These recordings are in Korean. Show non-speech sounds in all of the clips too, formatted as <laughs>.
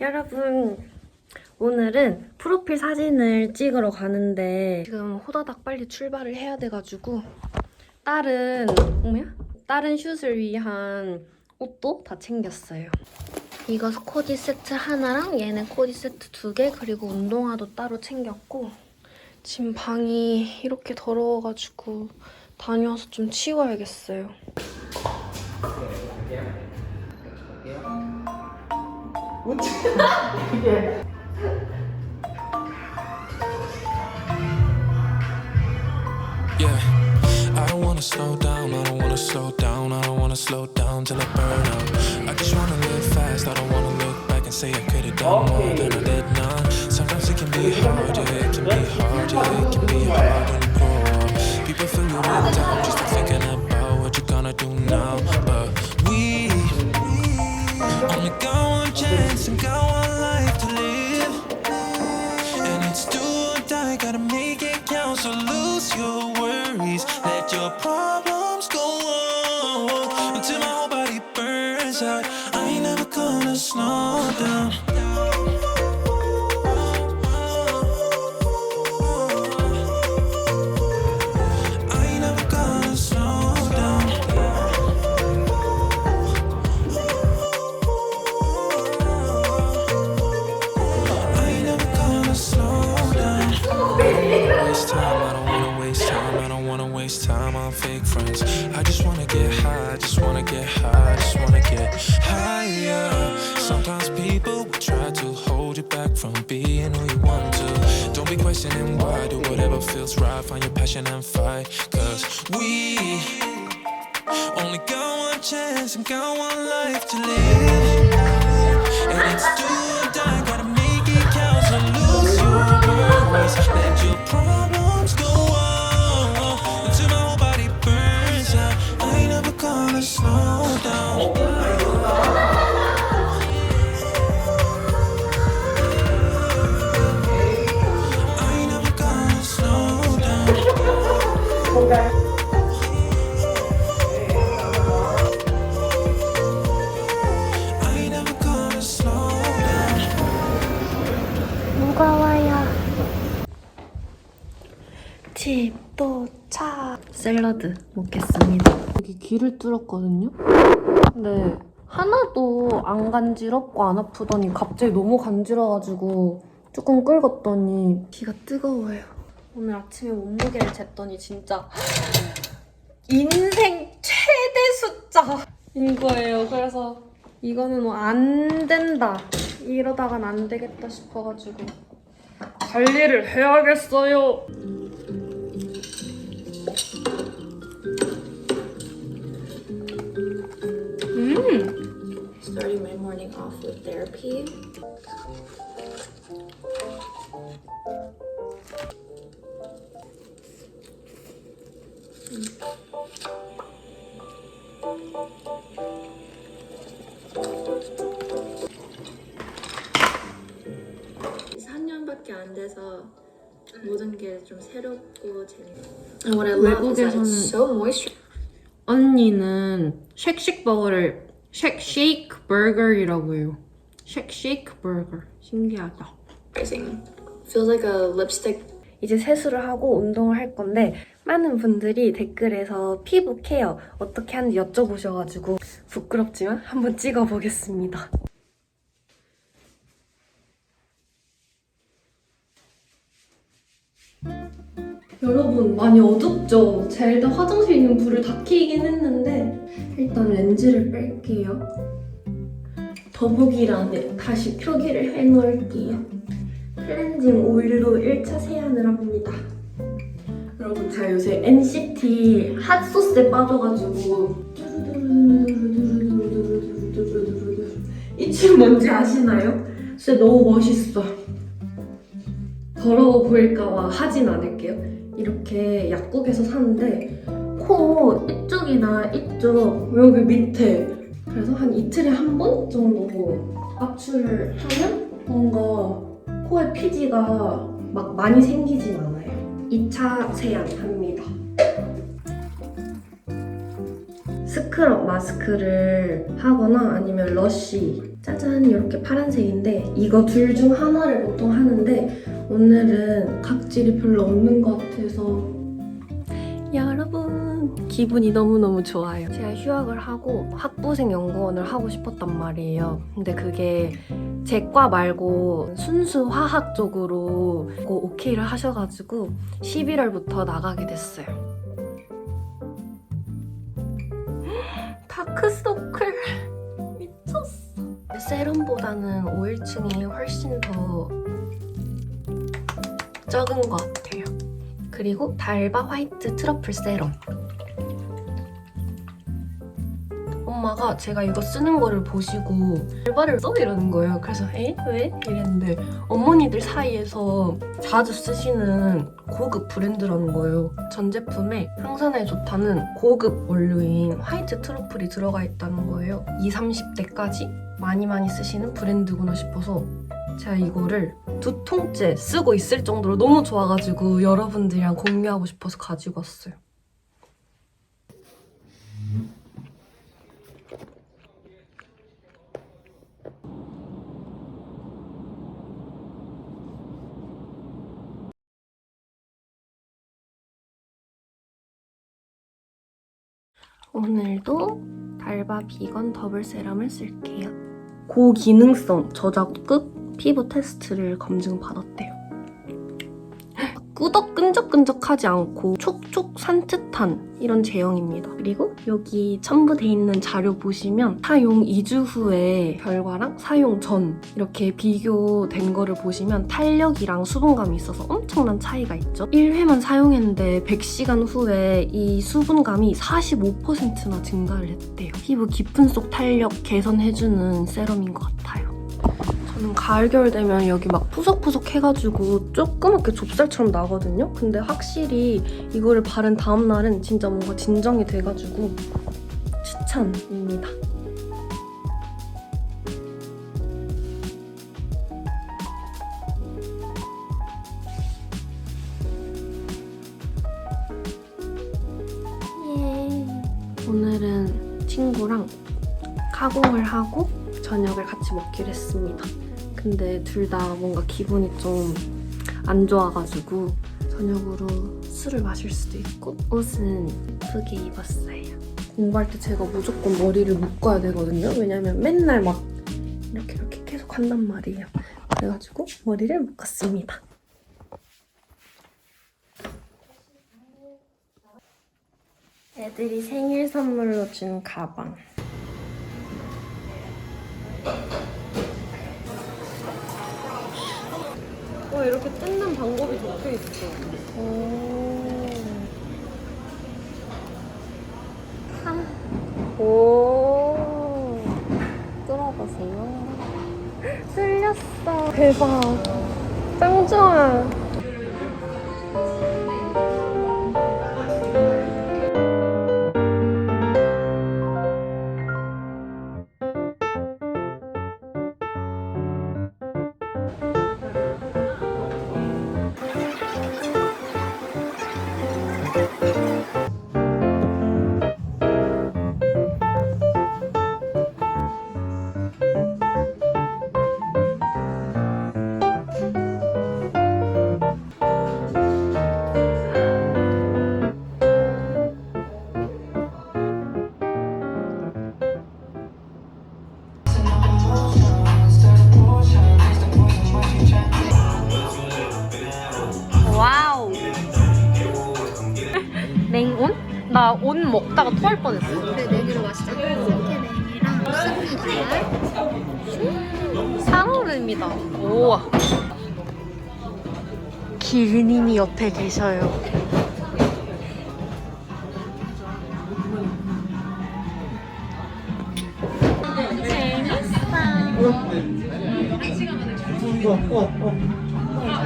여러분 오늘은 프로필 사진을 찍으러 가는데 지금 호다닥 빨리 출발을 해야 돼가지고 다른 뭐야? 다른 슛을 위한 옷도 다 챙겼어요. 이거 코디 세트 하나랑 얘는 코디 세트 두 개 그리고 운동화도 따로 챙겼고 지금 방이 이렇게 더러워가지고 다녀와서 좀 치워야겠어요. <laughs> Yeah, I don't wanna slow down, I don't wanna slow down, I don't wanna slow down till I burn out. I just wanna live fast, I don't wanna look back and say I could've done more than I did now. Sometimes it can be hard, yeah, it can be hard, yeah, it can be hard you grow up. People fill you doubt just thinking about what you're gonna do now. But only got one chance and got one life to live. And it's do or die, gotta make it count. So lose your worries, let your problems go on until my whole body burns out. I ain't never gonna slow down. Got one chance and got one life to live. And it's do or die, gotta make it count. So lose your worries, let your problems 집 도착. 샐러드 먹겠습니다. 여기 귀를 뚫었거든요. 근데 하나도 안 간지럽고 안 아프더니 갑자기 너무 간지러가지고 조금 끓었더니 귀가 뜨거워요. 오늘 아침에 몸무게를 쟀더니 진짜 인생 최대 숫자인 거예요. 그래서 이거는 뭐 안 된다. 이러다간 안 되겠다 싶어가지고 관리를 해야겠어요. 음, starting my morning off with therapy. 이제 4년밖에 안 돼서 모든 게 좀 새롭고 재밌어. And what I love is that 외국에서는- it's so. 언니는 쉑쉑 버거를 쉑쉑 버거이라고 해요. 쉑쉑 버거. 신기하다. Feels like a lipstick 이제 세수를 하고 운동을 할 건데 많은 분들이 댓글에서 피부 케어 어떻게 하는지 여쭤보셔가지고 부끄럽지만 한번 찍어보겠습니다. 여러분 많이 어둡죠? 제가 일단 화장실 있는 불을 다 켜긴 했는데 일단 렌즈를 뺄게요. 더보기란에 다시 표기를 해놓을게요. 클렌징 오일로 1차 세안을 합니다. 여러분 제가 요새 NCT 핫소스에 빠져가지고 이 춤 뭔지 아시나요? 진짜 너무 멋있어. 더러워 보일까봐 하진 않을게요. 이렇게 약국에서 사는데 코 이쪽이나 이쪽 여기 밑에 그래서 한 이틀에 한 번 정도 압출을 하면 뭔가 코에 피지가 막 많이 생기진 않아요. 2차 세안합니다. 스크럽 마스크를 하거나 아니면 러쉬 짜잔 이렇게 파란색인데 이거 둘 중 하나를 보통 하는데 오늘은 각질이 별로 없는 것 같아서 여러분 기분이 너무너무 좋아요. 제가 휴학을 하고 학부생 연구원을 하고 싶었단 말이에요. 근데 그게 제과 말고 순수 화학 쪽으로 그거 오케이를 하셔가지고 11월부터 나가게 됐어요. <gasps> 다크서클 <laughs> 미쳤어. 세럼보다는 오일층이 훨씬 더 적은 것 같아요. 그리고 달바 화이트 트러플 세럼. 엄마가 제가 이거 쓰는 거를 보시고 달바를 써 이러는 거예요. 그래서 에? 왜? 이랬는데 어머니들 사이에서 자주 쓰시는 고급 브랜드라는 거예요. 전 제품에 항산화에 좋다는 고급 원료인 화이트 트러플이 들어가 있다는 거예요. 20, 30대까지 많이 많이 쓰시는 브랜드구나 싶어서 제가 이거를 두 통째 쓰고 있을 정도로 너무 좋아가지고 여러분들이랑 공유하고 싶어서 가지고 왔어요. 오늘도 달바 비건 더블 세럼을 쓸게요. 고기능성 저작급 피부 테스트를 검증받았대요. 꾸덕 끈적끈적하지 않고 촉촉 산뜻한 이런 제형입니다. 그리고 여기 첨부돼 있는 자료 보시면 사용 2주 후에 결과랑 사용 전 이렇게 비교된 거를 보시면 탄력이랑 수분감이 있어서 엄청난 차이가 있죠. 1회만 사용했는데 100시간 후에 이 수분감이 45%나 증가를 했대요. 피부 깊은 속 탄력 개선해주는 세럼인 것 같아요. 가을 겨울 되면 여기 막 푸석푸석 해가지고 조그맣게 좁쌀처럼 나거든요. 근데 확실히 이거를 바른 다음 날은 진짜 뭔가 진정이 돼가지고 추천입니다. 예. 오늘은 친구랑 카공을 하고 저녁을 같이 먹기로 했습니다. 근데 둘 다 뭔가 기분이 좀 안 좋아가지고 저녁으로 술을 마실 수도 있고 옷은 예쁘게 입었어요. 공부할 때 제가 무조건 머리를 묶어야 되거든요. 왜냐면 맨날 막 이렇게 이렇게 계속 한단 말이에요. 그래가지고 머리를 묶었습니다. 애들이 생일 선물로 준 가방. 어, 이렇게 뜯는 방법이 적혀 있어. 오. 한. 오. 뚫어보세요. <laughs> 뚫렸어. 대박. 짱 좋아. 나온 먹다가 토할 뻔했어. 그래 내기로 마시자. 이렇게 냉이랑 스프 살얼음이다. 우와. 기르님이 옆에 계셔요.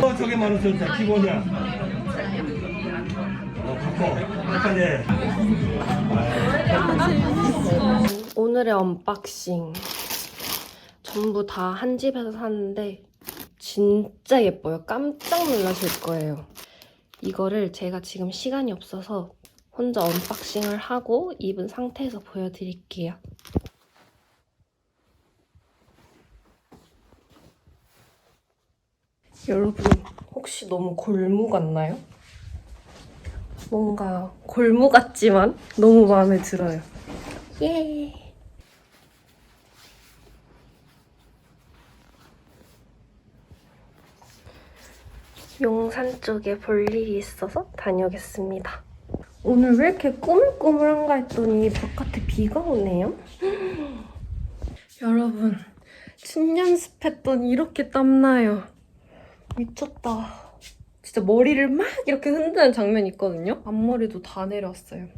어, 저게 만 원짜리 기본이야. 어, 바꿔. 약간데. 오늘의 언박싱. 전부 다 한 집에서 샀는데 진짜 예뻐요. 깜짝 놀라실 거예요. 이거를 제가 지금 시간이 없어서 혼자 언박싱을 하고 입은 상태에서 보여드릴게요. 여러분 혹시 너무 골무 같나요? 뭔가 골무 같지만 너무 마음에 들어요. 예. 용산 쪽에 볼 일이 있어서 다녀오겠습니다. 오늘 왜 이렇게 꾸물꾸물한가 했더니 바깥에 비가 오네요. 여러분, 춤 연습했더니 이렇게 땀나요. 미쳤다. 진짜 머리를 막 이렇게 흔드는 장면이 있거든요. 앞머리도 다 내렸어요.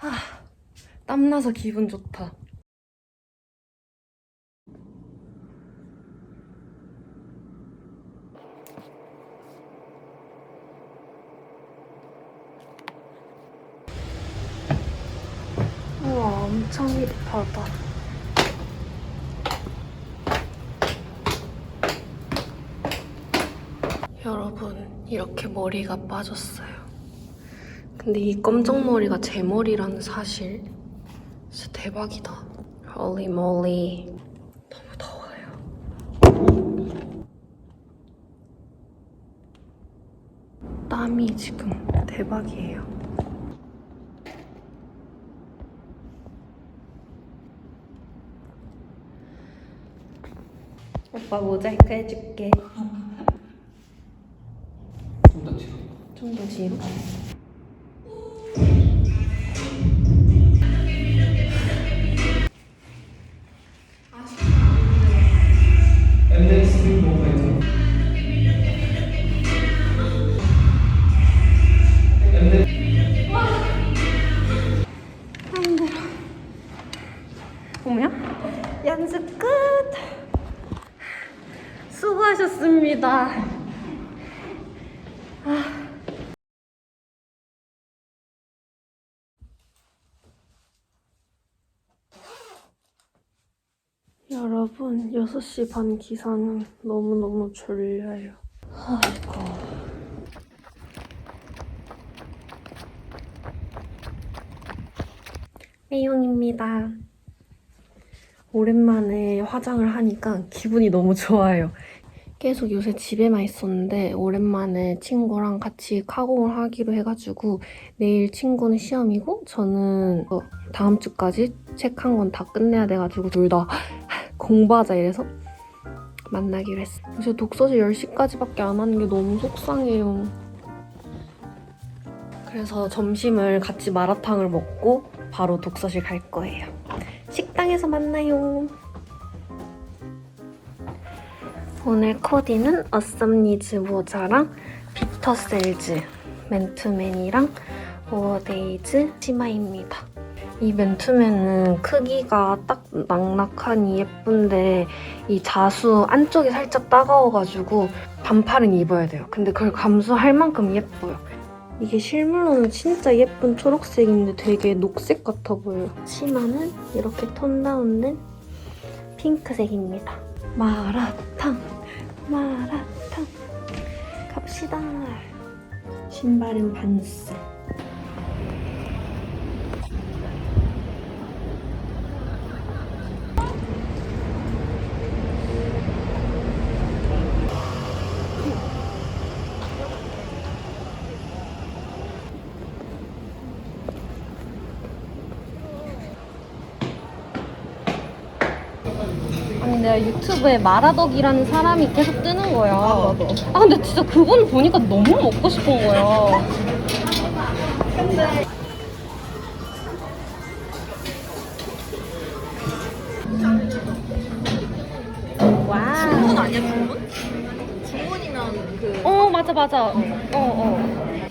아, 땀나서 기분 좋다. 엄청 힙하다. 여러분, 이렇게 머리가 빠졌어요. 근데 이 검정 머리가 제 머리라는 사실 진짜 대박이다. 홀리 몰리. 너무 더워요. 땀이 지금 대박이에요. 오빠 모자이크 해줄게. 좀 더 좀 여러분, 6시 반 기사는 너무너무 졸려요. 아이고. 혜용입니다. 오랜만에 화장을 하니까 기분이 너무 좋아요. 계속 요새 집에만 있었는데 오랜만에 친구랑 같이 카공을 하기로 해가지고 내일 친구는 시험이고 저는 어, 다음 주까지 책 한 권 다 끝내야 돼가지고 둘 다 공부하자 이래서 만나기로 했어요. 요새 독서실 10시까지밖에 안 하는 게 너무 속상해요. 그래서 점심을 같이 마라탕을 먹고 바로 독서실 갈 거예요. 식당에서 만나요. 오늘 코디는 어썸니즈 모자랑 비터셀즈 맨투맨이랑 오어데이즈 치마입니다. 이 맨투맨은 크기가 딱 낙낙하니 예쁜데 이 자수 안쪽이 살짝 따가워가지고 반팔은 입어야 돼요. 근데 그걸 감수할 만큼 예뻐요. 이게 실물로는 진짜 예쁜 초록색인데 되게 녹색 같아 보여요. 치마는 이렇게 톤 다운된 핑크색입니다. 마라탕, 마라탕. 갑시다. 신발은 반스. 내가 유튜브에 마라덕이라는 사람이 계속 뜨는 거야. 아. 아 근데 진짜 그분 보니까 너무 먹고 싶은 거야. 와. 주문 아니야 주문? 주문이면 그. 어 맞아 맞아. 어 어.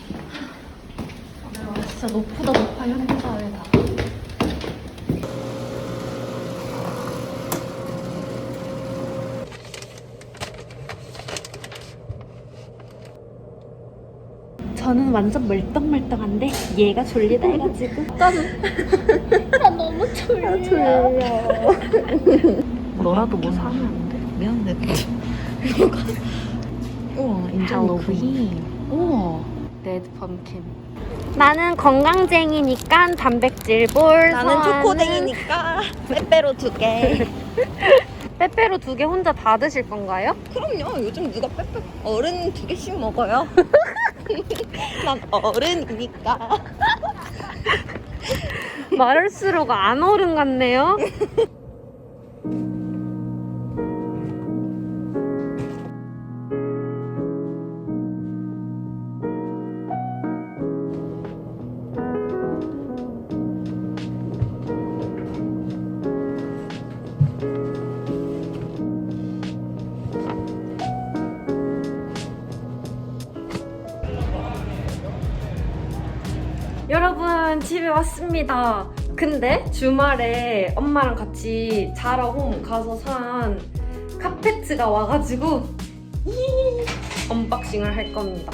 아, 진짜 높다 높아 현대사회다. 저는 완전 멀떡멀떡한데 얘가 졸리다 해가지고 나는 나 <laughs> 너무 졸려. 졸려. 너라도 뭐 사면 안 돼? 미안한데 누가 우와 인절로비 우와 레드 펌킨. 나는 건강쟁이니까 단백질 볼. 나는 초코댕이니까 빼빼로 두 개 <laughs> 빼빼로 두 개 혼자 다 드실 건가요? 그럼요. 요즘 누가 빼빼 어른 두 개씩 먹어요. <laughs> <laughs> 난 어른이니까. 말할수록 안 어른 같네요. <laughs> 집에 왔습니다. 근데 주말에 엄마랑 같이 자라 홈 가서 산 카페트가 와가지고 이 언박싱을 할 겁니다.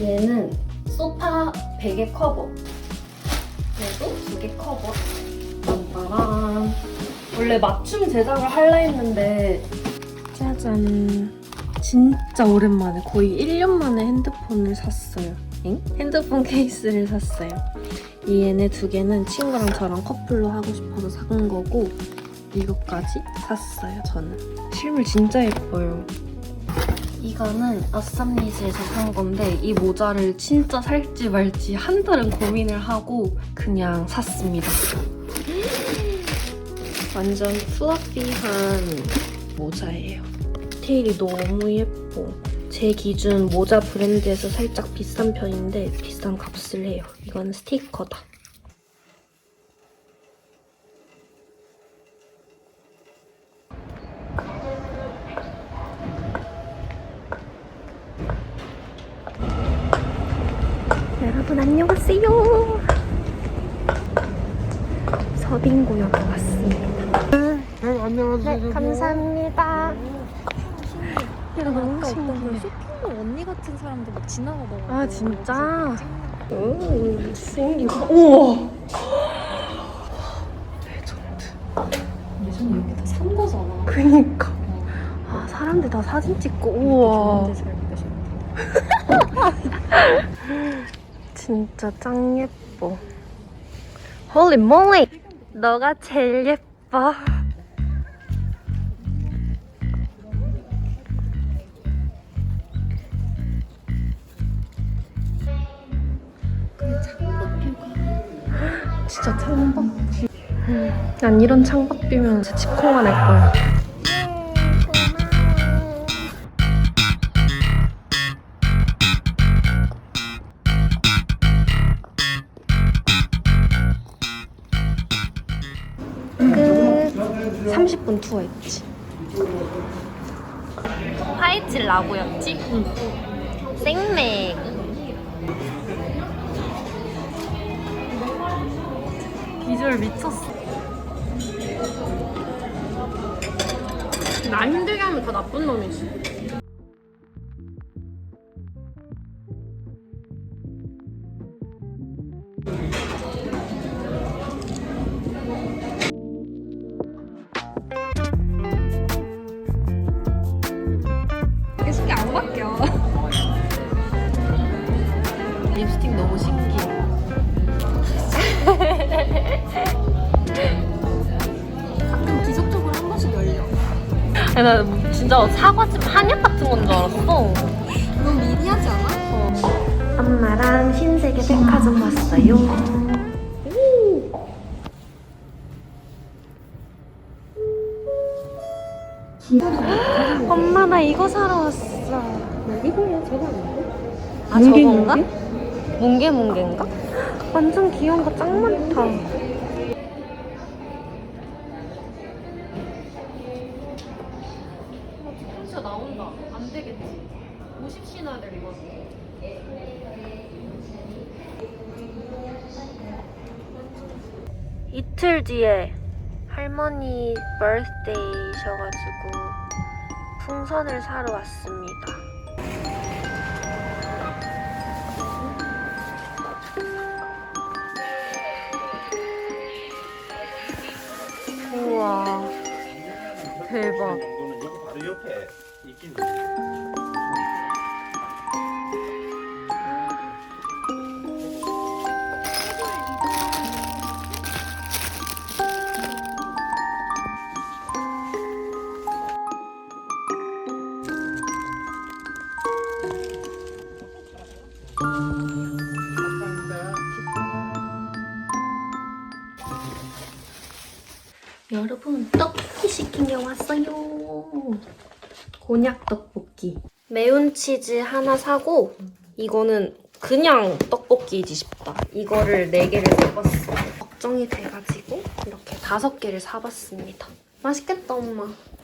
얘는 소파 베개 커버. 얘도 두개 커버. 빰빠람. 원래 맞춤 제작을 하려 했는데 짜잔. 진짜 오랜만에 거의 1년 만에 핸드폰을 샀어요. 엥? 핸드폰 케이스를 샀어요. 이 얘네 두 개는 친구랑 저랑 커플로 하고 싶어서 산 거고 이것까지 샀어요. 저는 실물 진짜 예뻐요. 이거는 어썸리즈에서 산 건데 이 모자를 진짜 살지 말지 한 달은 고민을 하고 그냥 샀습니다. <gasps> 완전 플러피한 모자예요. 디테일이 너무 예뻐. 제 기준 모자 브랜드에서 살짝 비싼 편인데 비싼 값을 해요. 이건 스티커다. 여러분 안녕하세요. 서빙구역 왔습니다. 네, 감사합니다. 야, 너무 신기해. 쇼핑몰 언니 같은 사람들 막 지나가더라고. 아, 진짜? 오, 생기가. 우와! 레전드. 예전에 여기 다 산 거잖아. 그니까. 아, 사람들 다 사진 찍고, 우와. <laughs> 진짜 짱 예뻐. 홀리 몰리! 너가 제일 예뻐. 진짜 창밖. 음, 난 이런 창밖 뷰면 진짜 집콕만 할 거야. 끝. 30분 투어했지. 화이트 라고였지? 응. 생맥. 비주얼 미쳤어. 나 힘들게 하면 다 나쁜 놈이지. 계속 안 바뀌어. 립스틱 너무 신기해. 가끔 기적적으로 한 번씩 열려. 아니, 나 진짜 사과즙 한약 같은 건 줄 알았어. 너무 미니하지 않아? 엄마랑 신세계 백화점 왔어요. 엄마 나 이거 사러 왔어. 이거야 저거 아닌데? 아 저건가? 뭉게 뭉게인가? 완전 귀여운 거 짱 많다. 진짜 나온다. 안 되겠지. 50신화를 입었어. 이틀 뒤에 할머니 birthday이셔가지고 풍선을 사러 왔습니다. 대박. 곤약 떡볶이. 매운 치즈 하나 사고 이거는 그냥 떡볶이지 싶다. 이거를 4개를 사봤어. 걱정이 돼가지고 이렇게 5개를 사봤습니다. 맛있겠다 엄마.